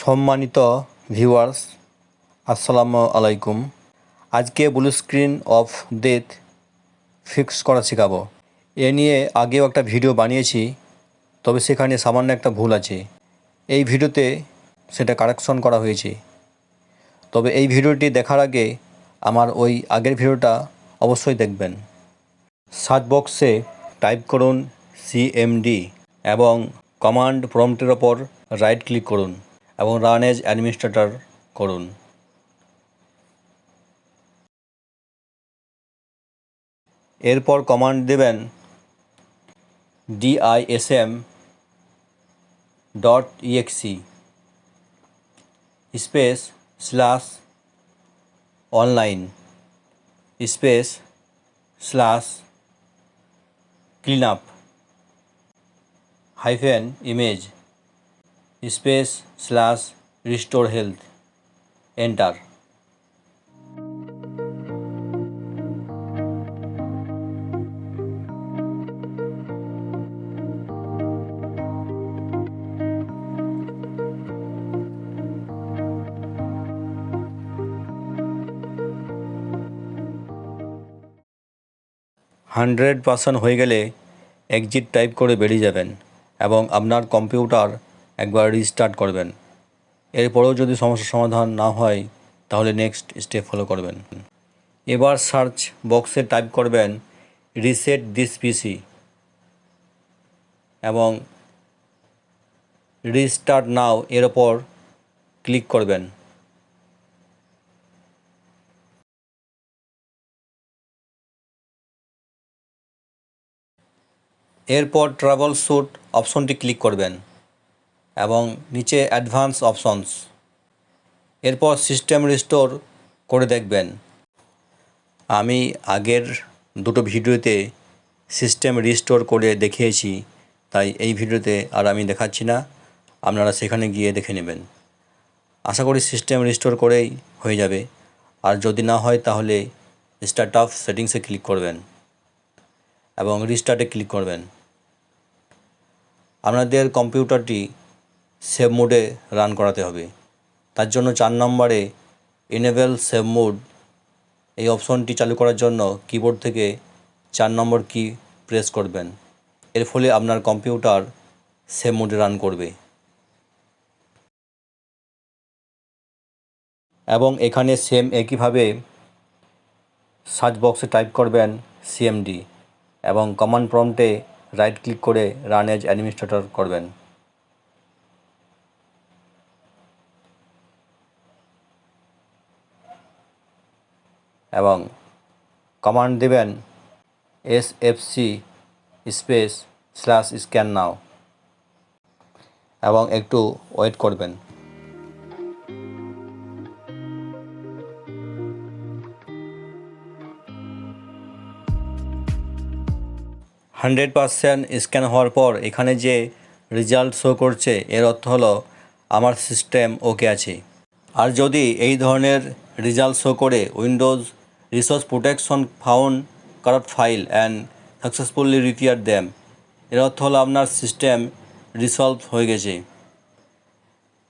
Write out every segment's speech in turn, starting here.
সম্মানিত ভিউয়ার্স আসসালামু আলাইকুম। আজকে blue screen of death fix করা শেখাবো। এ নিয়ে আগেও একটা ভিডিও বানিয়েছি, তবে সেখানে সামান্য একটা ভুল আছে। এই ভিডিওতে সেটা কারেকশন করা হয়েছে। তবে এই ভিডিওটি দেখার আগে আমার ওই আগের ভিডিওটা অবশ্যই দেখবেন। সার্চ বক্সে টাইপ করুন সিএমডি এবং কমান্ড প্রম্পটের ওপর রাইট ক্লিক করুন। এবং রান এজ অ্যাডমিনিস্ট্রেটর করুন। এরপর কমান্ড দেবেন DISM dot EXE space slash online space slash clean up hyphen image space slash restore health. Enter. Hundred percent হয়ে গেলে এক্সিট টাইপ করে বেরিয়ে যাবেন এবং আপনার কম্পিউটার একবার রিস্টার্ট করবেন। এরপরেও যদি সমস্যার সমাধান না হয়, তাহলে নেক্সট স্টেপ ফলো করবেন। এবার সার্চ বক্সে টাইপ করবেন রিসেট দিস পিসি এবং রিস্টার্ট নাও এর ওপর ক্লিক করবেন। এরপর ট্রাভেল স্যুট অপশনটি ক্লিক করবেন। এবং নিচে অ্যাডভান্স অপশনস। এরপর সিস্টেম রিস্টোর করে দেখবেন। আমি আগের দুটো ভিডিওতে সিস্টেম রিস্টোর করে দেখিয়েছি, তাই এই ভিডিওতে আর আমি দেখাচ্ছি না। আপনারা সেখানে গিয়ে দেখে নেবেন। আশা করি সিস্টেম রিস্টোর করেই হয়ে যাবে। আর যদি না হয়, তাহলে স্টার্ট অফ সেটিংসে ক্লিক করবেন এবং রিস্টার্টে ক্লিক করবেন। আপনাদের কম্পিউটারটি সেভ মোডে রান করাতে হবে। তার জন্য চার নম্বরে এনেবেল সেভ মোড এই অপশনটি চালু করার জন্য কিবোর্ড থেকে চার নম্বর কি প্রেস করবেন। এর ফলে আপনার কম্পিউটার সেভ মোডে রান করবে। এবং এখানে সেম একইভাবে সার্চ বক্সে টাইপ করবেন সিএমডি এবং কমান্ড প্রম্পটে রাইট ক্লিক করে রান এজ অ্যাডমিনিস্ট্রেটর করবেন। এবং কমান্ড দেবেন S F C space slash scan now এবং একটু ওয়েট করবেন। হান্ড্রেড পারসেন্ট স্ক্যান হওয়ার পর এখানে যে রেজাল্ট শো করছে, এর অর্থ হলো আমার সিস্টেম ওকে আছে। আর যদি এই ধরনের রেজাল্ট শো করে Windows resource protection found corrupt file and successfully repair them এর অর্থ হলো আপনার সিস্টেম রিসলভ হয়ে গেছে।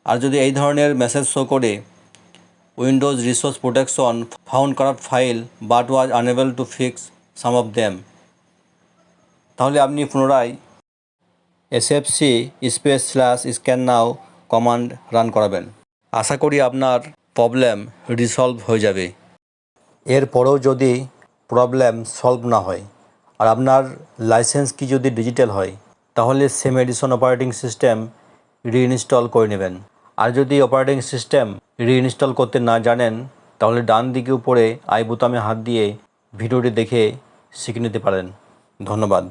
আর যদি এই ধরনের মেসেজ শো করে Windows resource protection found corrupt file but was unable to fix some of them তাহলে আপনি পুনরায় SFC space slash scan now command run করাবেন। আশা করি আপনার প্রবলেম রিসলভ হয়ে যাবে। এরপরেও যদি প্রবলেম সলভ না হয় আর আপনার লাইসেন্স কি যদি ডিজিটাল হয়, তাহলে same edition operating system reinstall করে নেবেন। আর যদি অপারেটিং সিস্টেম রিইনস্টল করতে না জানেন, তাহলে ডান দিকে উপরে আই বোতামে হাত দিয়ে ভিডিওটি দেখে শিখে নিতে পারেন। ধন্যবাদ।